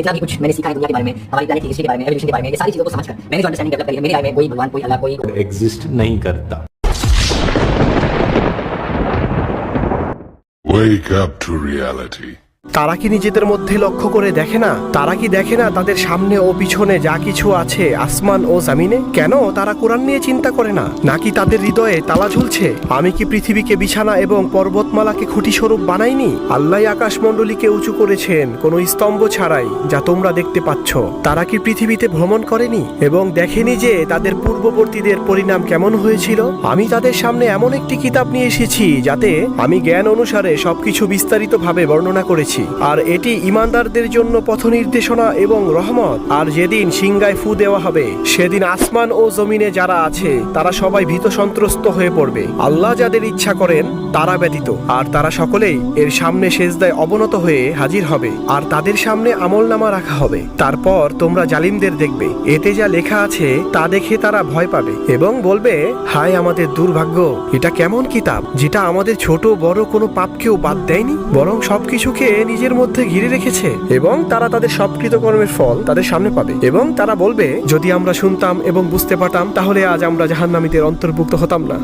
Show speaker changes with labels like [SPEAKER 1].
[SPEAKER 1] जितना भी कुछ मैंने सीखा है दुनिया के बारे में हमारी प्लानिट की हिस्ट्री के बारे में एवोल्यूशन के बारे में ये सारी चीज़ों को समझकर मैंने जो अंडरस्टैंडिंग डेवलप करी है मेरे राय में कोई भगवान कोई अल्लाह कोई
[SPEAKER 2] एग्जिस्ट नहीं करता
[SPEAKER 3] Wake up to reality.
[SPEAKER 4] তারা কি নিজেদের মধ্যে লক্ষ্য করে দেখে না? তারা কি দেখে না তাদের সামনে ও পিছনে যা কিছু আছে আসমান ও জামিনে? কেন তারা কোরআন নিয়ে চিন্তা করে না? নাকি তাদের হৃদয়ে তালা ঝুলছে? আমি কি পৃথিবীকে বিছানা এবং পর্বতমালাকে খুঁটি স্বরূপ বানাইনি? আল্লাহ আকাশমণ্ডলীকে উঁচু করেছেন, কোনো স্তম্ভ ছাড়াই, যা তোমরা দেখতে পাচ্ছ। তারা কি পৃথিবীতে ভ্রমণ করেনি? এবং দেখেনি যে তাদের পূর্ববর্তীদের পরিণাম কেমন হয়েছিল? আমি তাদের সামনে এমন একটি কিতাব নিয়ে এসেছি, যাতে আমি জ্ঞান অনুসারে সবকিছু বিস্তারিতভাবে বর্ণনা করেছি। আর এটি ইমানদারদের জন্য পথ নির্দেশনা এবং রহমত। আর যেদিন সিংগায় ফু দেওয়া হবে, সেদিন আসমান ও জমিনে যারা আছে, তারা সবাই ভীত সন্ত্রস্ত হয়ে পড়বে। আল্লাহ যাদের ইচ্ছা করেন, তারা ব্যতীত। আর তারা সকলেই এর সামনে সেজদায় অবনত হয়ে হাজির হবে। আর তাদের সামনে আমলনামা রাখা হবে। তারপর তোমরা জালিমদের দেখবে। এতে যা লেখা আছে, তা দেখে তারা ভয় পাবে এবং বলবে, হায় আমাদের দুর্ভাগ্য, এটা কেমন কিতাব, যেটা আমাদের ছোট বড় কোনো পাপকেও বাদ দেয়নি? বরং সবকিছুকে নিজের মধ্যে ঘিরে রেখেছে এবং তারা তাদের সব কৃতকর্মের ফল তাদের সামনে পাবে। এবং তারা বলবে, যদি আমরা শুনতাম এবং বুঝতে পারতাম, তাহলে আজ আমরা জাহান্নামীদের অন্তর্ভুক্ত হতাম না।